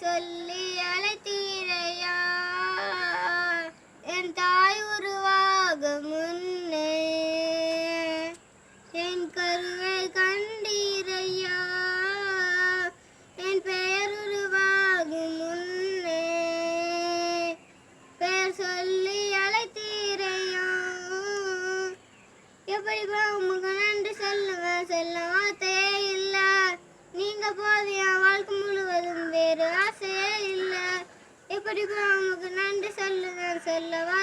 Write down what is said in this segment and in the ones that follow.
சொல்லி அழைத்தீரையா? என் தாய் உருவாகும் முன்னே என் கருவை கண்டீரையா? என் பெயர் உருவாக முன்னே பெயர் சொல்லி அழைத்தீரையா? எப்படி உங்களுக்கு நன்றி சொல்லுவேன் சொல்ல வார்த்தையே இல்லை. நீங்க போது என் வாழ்க்கை முழுவதும் பிடிக்கும் அவனுக்கு நன்றி சொல்லுதான் சொல்லவா?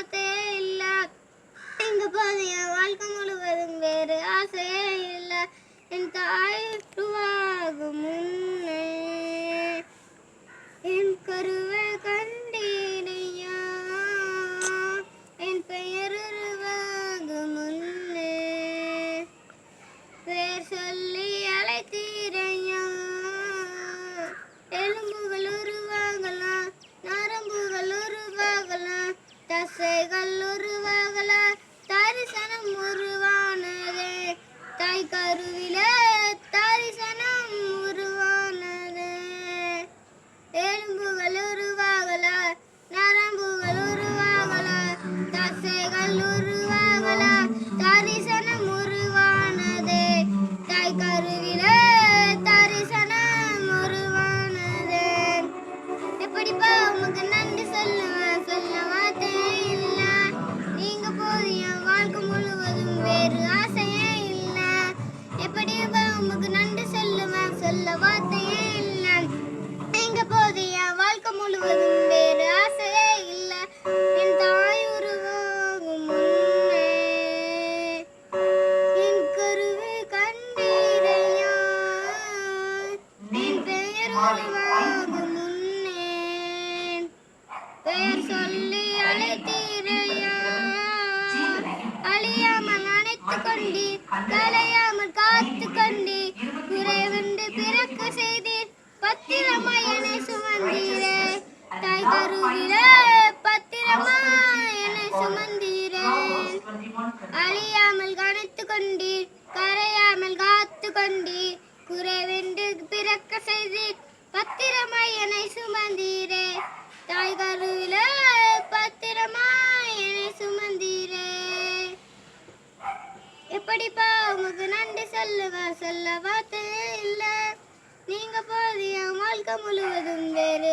தரிசனம் உருவானதே. தாய் கருவிலே தரிசனம் உருவானதே. எலும்புகள் உருவாகல நரம்புகள் உருவாகல தசைகள் உருவாகல தரிசனம் உருவானதே. தாய் கருவிலே தரிசனம் உருவானதே. எப்படிப்பா உமக்கு நன்றி சொல்லுவேன் சொல்லுவேன் முழுவதும் வேறு ஆசையே இல்ல. என் தாய் உருவாகும் முன்னே என் கருவை கண்டீரையா என் பெயர் உருவாகும் முன்னே பெயர் சொல்லி அழைத்தீரையா அழியாமல் அணைத்து கொண்டீர் கலையாமல் காத்து கொண்டீர். குறைவென்று பிறக்க செய்தீர் தாய் கருவிலே பத்திரமா என்னை சுமந்தீரே. அழியாமல் கணித்து கொண்டீர் கரையாமல் காத்து கொண்டீர் குறைவென்று பிறக்க செய்தீர் பத்திரமா என்னை சுமந்தீரே. தாய் கருவிலே பத்திரமா என்னை சுமந்தீரே. எப்படிப்பா உங்களுக்கு நன்றி சொல்லுங்க சொல்ல பார்த்து இல்ல நீங்க போதிய வாழ்க்கை முழுவதும் வேறு